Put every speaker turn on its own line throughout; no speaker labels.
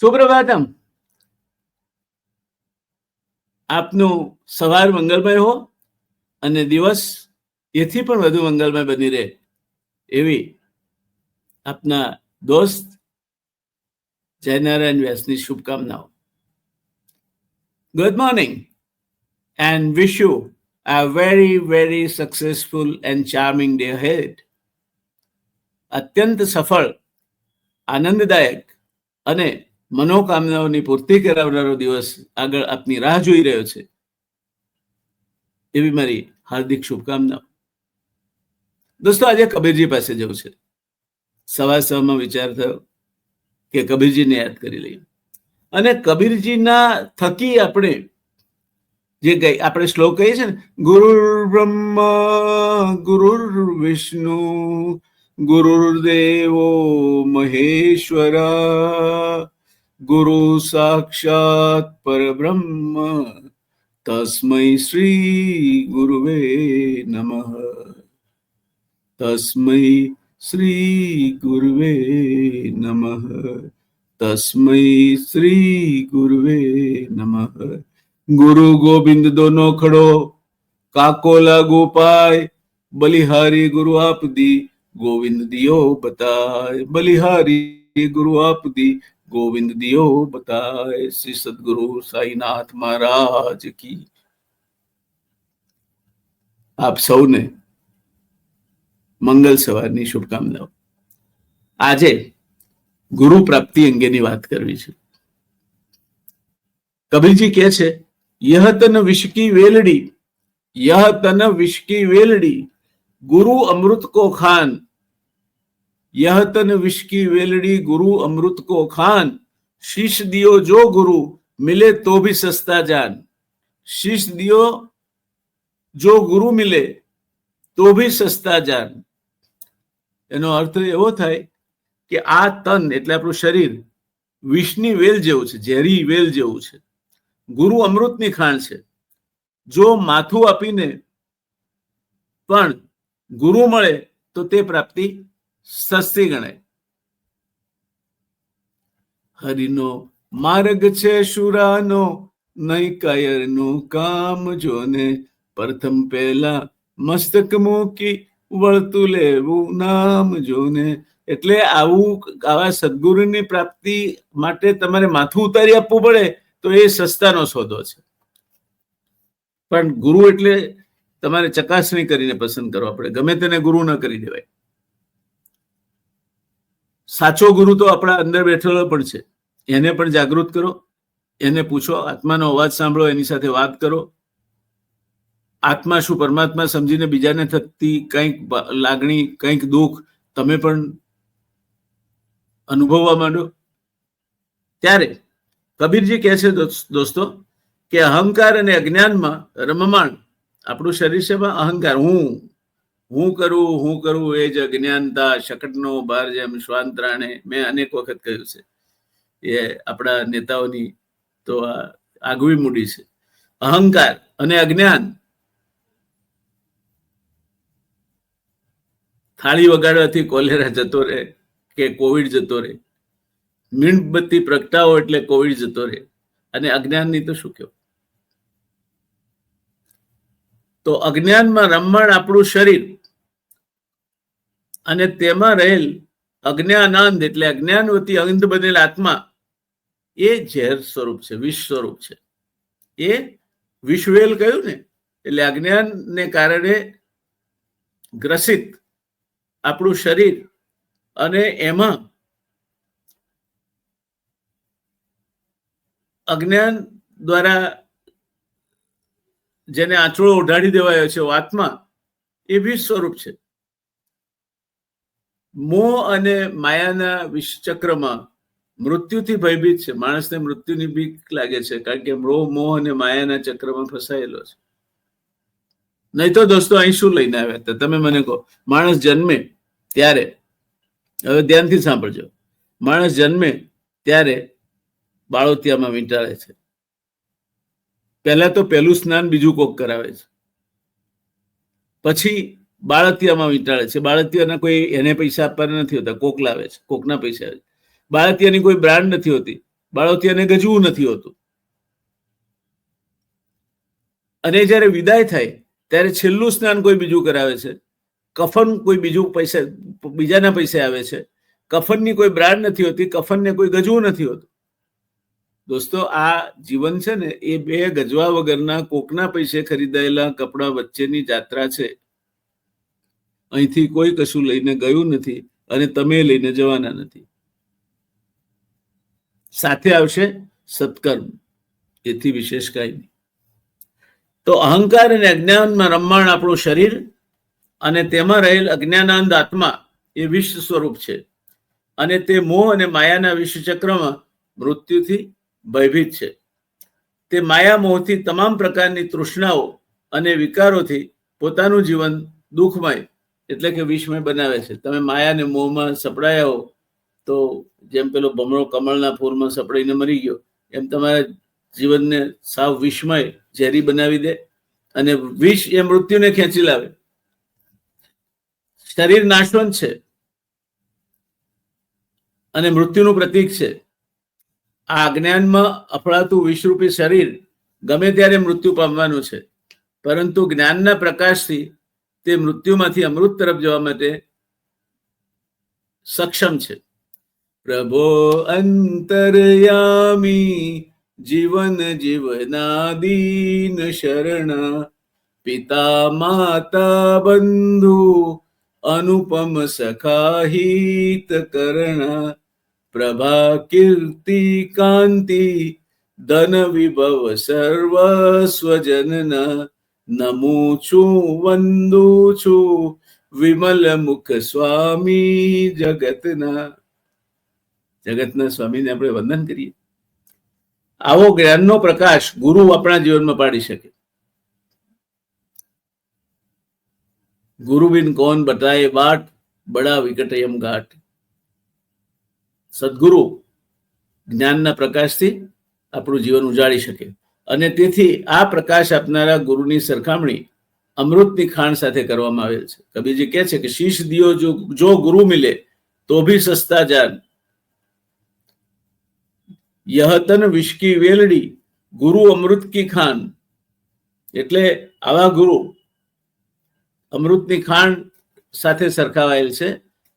સુપ્રભાતમ. આપનું સવાર મંગલમય હો અને દિવસ એથી પણ વધુ મંગલમય બની રહે એવી આપના દોસ્ત જયનારાયણ વ્યાસની શુભકામનાઓ. Good morning and wish you a very very successful and charming day હેડ અત્યંત સફળ, આનંદદાયક અને મનોકામનાઓની પૂર્તિ કરાવનારો દિવસ આગળ આપની રાહ જોઈ રહ્યો છે. એવી મારી હાર્દિક શુભકામનાઓ. દોસ્તો, આજે કબીરજી પાસે જવું છે. સવા સવામાં વિચાર થયો કે કબીરજીને યાદ કરી લઈએ. અને કબીરજીના થકી આપણે જે ગઈ, આપણે શ્લોક કહીએ છીએ ને, ગુરુર બ્રહ્મા, ગુરુર વિષ્ણુ ગુરુર્દેવો મહેશ્વરા ગુરુ સાક્ષાત પરબ્રહ્મ તસ્મૈ શ્રી ગુરુવે નમઃ તસ્મૈ શ્રી ગુરુવે નમઃ તસ્મૈ શ્રી ગુરુવે નમઃ ગુરુ ગોવિંદ દોનો ખડો કાકો લાગુ પાય બલિહારી ગુરુ આપ દી ગોવિંદ દિયો બતાય બલિહારી ગુરુ આપ દી ગોવિંદ દિયો બતાય શ્રી સદગુરુ સાઈનાથ મહારાજ કી. આપ સૌને મંગલ સવારની શુભકામનાઓ. આજે ગુરુ પ્રાપ્તિ અંગેની વાત કરવી છે. કબીરજી કે છે, યહ તન વિશકી વેલડી, યહ તન વિશકી વેલડી, ગુરુ અમૃત કો ખાન यह तन विष की वेलड़ी गुरु अमृत को खान शीश दियो जो गुरु मिले तो भी सस्ता जान शीश दियो जो गुरु मिले તો ભી સસ્તા જાન એનો અર્થ એવો થાય કે આ તન એટલે આપણું શરીર વિષની વેલ જેવું છે ઝેરી વેલ જેવું છે ગુરુ અમૃતની ખાણ છે જો માથું આપીને પણ ગુરુ મળે તો તે પ્રાપ્તિ સસ્તી ગણાય. હરિનો માર્ગ છે શુરાનો નહીં કાયરનું કામ જોને. પ્રથમ પહેલા મસ્તક મૂકી વળતું લેવું નામ જોને. એટલે આવું, આવા સદગુરુની પ્રાપ્તિ માટે તમારે માથું ઉતારી આપવું પડે તો એ સસ્તાનો સોદો છે. પણ ગુરુ એટલે તમારે ચકાસણી કરીને પસંદ કરવા પડે. ગમે તેને ગુરુ ન કરી દેવાય. સાચો ગુરુ તો આપણા અંદર બેઠેલો પણ છે. એને પણ જાગૃત કરો. એને પૂછો, આત્માનો અવાજ સાંભળો, એની સાથે વાત કરો. આત્મા શું પરમાત્મા સમજીને બીજાને થતી કંઈક લાગણી, કંઈક દુઃખ તમે પણ અનુભવવા માંડો. ત્યારે કબીરજી કહે છે દોસ્તો કે અહંકાર અને અજ્ઞાનમાં રમમાણ, આપણું શરીર છે અહંકાર. હું હું કરું હું કરું, એ જ અજ્ઞાનતા, શકટનો બાર જેમ શ્વાંતરાણે મેં અનેક વખત કહ્યું છે. એ આપણા નેતાઓની તો આગવી મૂડી છે. અહંકાર અને અજ્ઞાન થાળી વગાડવાથી કોલેરા જતો રહે કે કોવિડ જતો રહે. મીણબત્તી પ્રગટાવો એટલે કોવિડ જતો રહે. અને અજ્ઞાનની તો શું કહેવું તો અજ્ઞાનમાં રમણ આપણું શરીર. અને તેમાં રહેલ અજ્ઞાનાંદ એટલે અજ્ઞાનવતી અંધ બનેલ આત્મા એ ઝેર સ્વરૂપ છે, વિષ સ્વરૂપ છે. એ વિશ્વેલ કહ્યું ને? એટલે અજ્ઞાનને કારણે ગ્રસિત આપણું શરીર અને એમાં અજ્ઞાન દ્વારા જેને આંચળો ઉઢાડી દેવાયો છે આત્મા એ વિષ સ્વરૂપ છે. મોહ અને માયાના વિષચક્રમાં મૃત્યુથી ભયભીત છે. માણસને મૃત્યુની બીક લાગે છે, કારણ કે મોહ મોહ અને માયાના ચક્રમાં ફસાયેલો છે. નહીં તો દોસ્તો, અહીં શું લઈને આવ્યા હતા? તમે મને કહો, માણસ જન્મે ત્યારે, હવે ધ્યાનથી સાંભળજો. માણસ જન્મે ત્યારે બાળોતિયામાં વીંટાળે છે. પહેલા તો પહેલું સ્નાન બીજું કોક કરાવે છે. પછી બાળતિયામાં વીંટાળે છે. બાળતિયાના કોઈ એને પૈસા આપવાના નથી હોતા. કોક લાવે છે. કોકના પૈસા આવે છે. બાળતિયાની કોઈ બ્રાન્ડ નથી હોતી. બાળતિયાને ગજવું નથી હોતું. અને જ્યારે વિદાય થાય, ત્યારે છેલ્લું સ્નાન કોઈ બીજું કરાવે છે. કફન કોઈ બીજું પૈસા, બીજાના પૈસે આવે છે. કફનની કોઈ બ્રાન્ડ નથી હોતી. કફનને કોઈ ગજવું નથી હોતું. દોસ્તો, આ જીવન છે ને, એ બે ગજવા વગરના કોકના પૈસે ખરીદાયેલા કપડા વચ્ચેની જાત્રા છે. અહીંથી કોઈ કશું લઈને ગયું નથી અને તમે લઈને જવાના નથી. સાથે આવશે સત્કર્મ, એથી વિશેષ કાંઈ નહીં. તો અહંકાર અને અજ્ઞાનમાં રમવાણ આપણું શરીર અને તેમાં રહેલ અજ્ઞાનાંદ આત્મા એ વિશ્વ સ્વરૂપ છે. અને તે મોહ અને માયાના વિશ્વચક્રમાં મૃત્યુથી ભયભીત છે. તે માયા મોહથી તમામ પ્રકારની તૃષ્ણાઓ અને વિકારોથી પોતાનું જીવન દુઃખમય એટલે કે વિષમય બનાવે છે. તમે માયાને મોહમાં સપડાયા હો, તો જેમ પેલો ભમરો કમળના ફૂલમાં સપડાઈને મરી ગયો, એમ તમારા જીવનને સાવ વિષમય ઝેરી બનાવી દે અને વિષ એ મૃત્યુને ખેંચી લાવે. શરીર નાશવંત છે અને મૃત્યુનું પ્રતીક છે. આ અજ્ઞાનમાં અફળાતું વિષરૂપી શરીર ગમે ત્યારે મૃત્યુ પામવાનું છે. પરંતુ જ્ઞાનના પ્રકાશથી તે મૃત્યુમાંથી અમૃત તરફ જવા માટે સક્ષમ છે. પ્રભો અંતરયામી જીવન જીવનાદીન શરણ, પિતા માતા બંધુ અનુપમ સખાહિત કરણ પ્રભા કીર્તિ કાંતિ ધન વિભવ સર્વ સ્વજન નમું છું વંદુ છું વિમલ મુખ સ્વામી જગતના જગતના સ્વામીને આપણે વંદન કરીએ. આવો જ્ઞાનનો પ્રકાશ ગુરુ આપણા જીવનમાં પાડી શકે. ગુરુ બિન કોણ બતાએ બાટ, બડા વિકટ યમ ઘાટ સદગુરુ જ્ઞાનના પ્રકાશથી આપણું જીવન ઉજાડી શકે. અને તેથી આ પ્રકાશ આપનારા ગુરુની સરખામણી અમૃતની ખાણ સાથે કરવામાં આવેલ છે. કબીરજી કહે છે કે શીશ દિયો જો જો ગુરુ મિલે, તો ભી સસ્તા જાન. યહતન વિશ્કી વેલડી, ગુરુ અમૃત કી ખાન. એટલે આવા ગુરુ અમૃતની ખાણ સાથે સરખાવાયેલ છે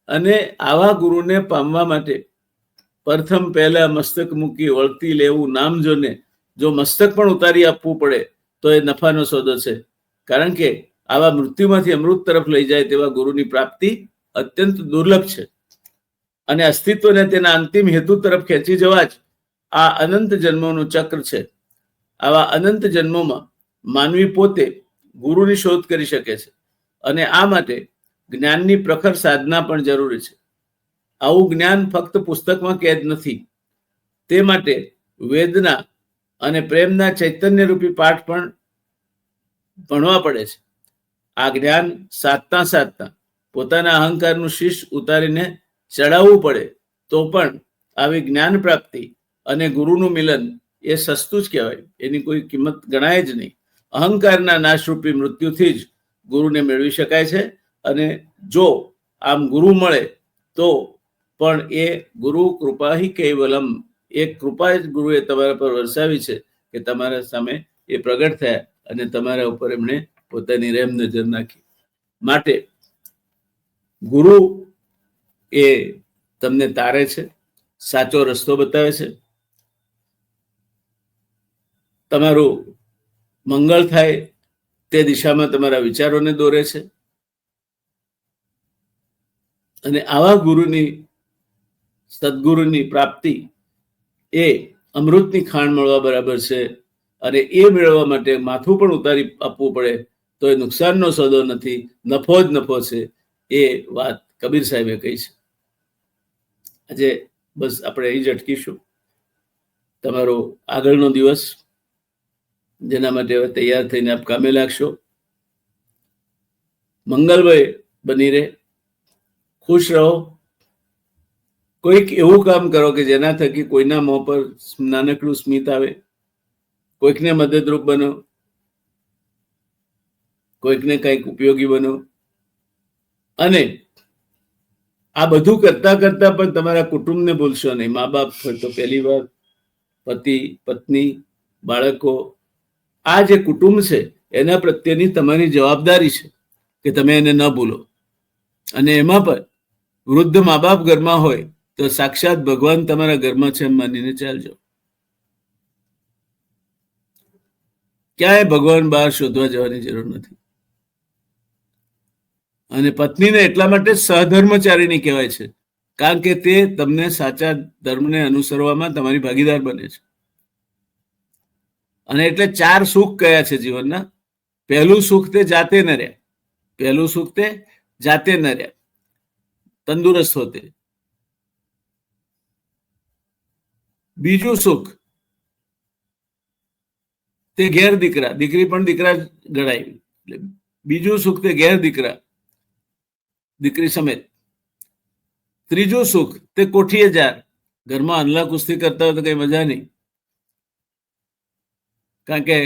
અને આવા ગુરુને પામવા માટે પ્રથમ પહેલા મસ્તક મૂકી વળતી લેવું નામ જોને. જો મસ્તક પણ ઉતારી આપવું પડે, તો એ નફાનો સોદો છે. કારણ કે આવા મૃત્યુમાંથી અમૃત તરફ લઈ જાય તેવા ગુરુની પ્રાપ્તિ અત્યંત દુર્લભ છે. અને અસ્તિત્વને તેના અંતિમ હેતુ તરફ ખેંચી જવા જ આ અનંત જન્મોનું ચક્ર છે. આવા અનંત જન્મોમાં માનવી પોતે ગુરુની શોધ કરી શકે છે. અને આ માટે જ્ઞાનની પ્રખર સાધના પણ જરૂરી છે. આવું જ્ઞાન ફક્ત પુસ્તકમાં કેદ નથી. તે માટે વેદના અને પ્રેમના ચૈતન્ય રૂપી પાઠ પણ ભણવા પડે છે. આ જ્ઞાન સાધતા સાધતા પોતાના અહંકારનું શીશ ઉતારીને ચડાવવું પડે તો પણ આવી જ્ઞાન પ્રાપ્તિ અને ગુરુનું મિલન એ સસ્તું જ કહેવાય. એની કોઈ કિંમત ગણાય જ નહીં. અહંકારના નાશરૂપી મૃત્યુથી જ ગુરુને મેળવી શકાય છે અને જો આમ ગુરુ મળે તો પણ એ ગુરુ કૃપા હિ કૈવલમ. એ કૃપા જ ગુરુએ તમારા પર વરસાવી છે કે તમારા સામે એ પ્રગટ થયા અને તમારા ઉપર એમણે પોતાની રેમ નજર નાખી. માટે ગુરુ એ તમને તારે છે, સાચો રસ્તો બતાવે છે. તમારું મંગળ થાય તે દિશામાં તમારા વિચારોને દોરે છે. અને આવા ગુરુની સદગુરુની પ્રાપ્તિ એ અમૃતની ખાણ મળવા બરાબર છે અને એ મેળવવા માટે માથું પણ ઉતારી આપવું પડે, તો એ નુકસાનનો સોદો નથી, નફો જ નફો છે, એ વાત કબીર સાહેબે કહી છે. આજે બસ આપણે અહીં જ અટકીશું. તમારો આગળનો દિવસ, જેના માટે હવે તૈયાર થઈને આપ કામે લાગશો. મંગલભાઈ બની રહે. ખુશ રહો. કોઈક એવું કામ કરો કે જેના થકી કોઈના મોં પર નાનકડું સ્મિત આવે, કોઈકને મદદરૂપ બનો, કોઈકને કંઈક ઉપયોગી બનો. અને આ બધું કરતા કરતા પણ તમારા કુટુંબને ભૂલશો નહીં. મા બાપ તો પહેલી વાર પતિ, પત્ની, બાળકો, આ જે કુટુંબ છે, એના પ્રત્યેની તમારી જવાબદારી છે કે તમે એને ન ભૂલો. અને એમાં પણ વૃદ્ધ મા બાપ ઘરમાં હોય તો સાક્ષાત ભગવાન તમારા ઘરમાં છે એમ માનીને ચાલજો. ક્યાંય ભગવાન બહાર શોધવા જવાની જરૂર નથી. અને પત્નીને એટલા માટે સહધર્મચારીની કહેવાય છે, કારણ કે તે તમને સાચા ધર્મને અનુસરવામાં તમારી ભાગીદાર બને છે. અને એટલે ચાર સુખ કયા છે જીવનના? પહેલું સુખ તે જાતે ન રહ્યા. પહેલું સુખ તે જાતે ન રહ્યા. તંદુરસ્ત હોતે. બીજું સુખ. તે ઘેર દીકરા, દીકરી પણ દીકરા ગણાય. બીજું સુખ તે ઘેર દીકરા, દીકરી સમેત. ત્રીજું સુખ તે કોઠીએ જાર. ઘરમાં અનલા કુસ્તી કરતા હોય તો કઈ મજા નહીં. કારણ કે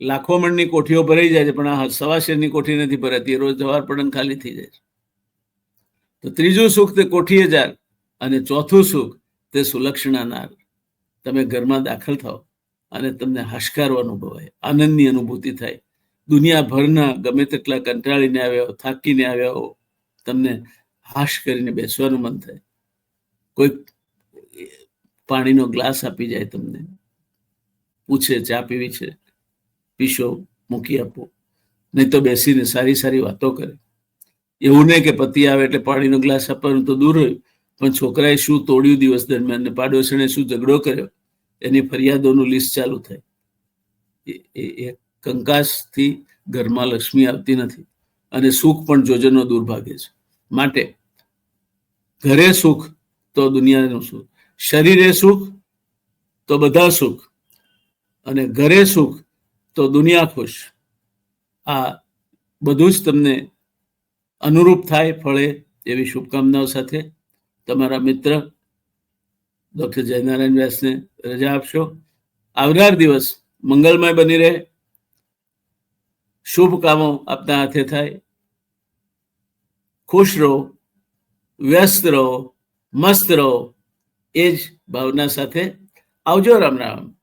લાખો મણની કોઠીઓ ભરાઈ જાય છે, પણ આ સવા શેરની કોઠી નથી ભરાતી? રોજ જવાર પડન ખાલી થઈ જાય છે. તો ત્રીજું સુખ તે કોઠીએ જાર અને ચોથું સુખ તે સુલક્ષણા નાર. તમે ઘરમાં દાખલ થાઓ અને તમને હાશકારો અનુભવાય, આનંદની અનુભૂતિ થાય. દુનિયાભરના ગમે તેટલા કંટાળીને આવ્યા હો, થાકીને આવ્યા હો, તમને હાશ કરીને બેસવાનું મન થાય. કોઈ પાણીનો ગ્લાસ આપી જાય તમને. પૂછે, ચા પીવી છે? પીશો, મૂકી આપો. નહીં તો બેસીને સારી સારી વાતો કરે. એવું નહીં કે પતિ આવે એટલે પાણીનો ગ્લાસ આપવાનું તો દૂર રહ્યું પણ છોકરાએ શું તોડ્યું દિવસ દરમિયાન ને પાડોશીને શું ઝઘડો કર્યો? એની ફરિયાદોનું લિસ્ટ ચાલુ થાય. એ કંકાસથી ઘરમાં લક્ષ્મી આવતી નથી અને સુખ પણ જોજનો દુર્ભાગ્ય છે. માટે ઘરે સુખ તો દુનિયાનું સુખ, શરીરે સુખ તો બધા સુખ અને ઘરે સુખ તો દુનિયા ખુશ. આ બધું જ તમને અનુરૂપ થાય, ફળે એવી શુભકામનાઓ સાથે. તમારા મિત્ર ડોક્ટર જયનારાયણ વ્યાસને રજા આપશો. આવનાર દિવસ મંગલમય બની રહે. શુભ કામો આપના હાથે થાય. ખુશ રહો, વ્યસ્ત રહો, મસ્ત રહો, એ જ ભાવના સાથે આવજો રામ રામ.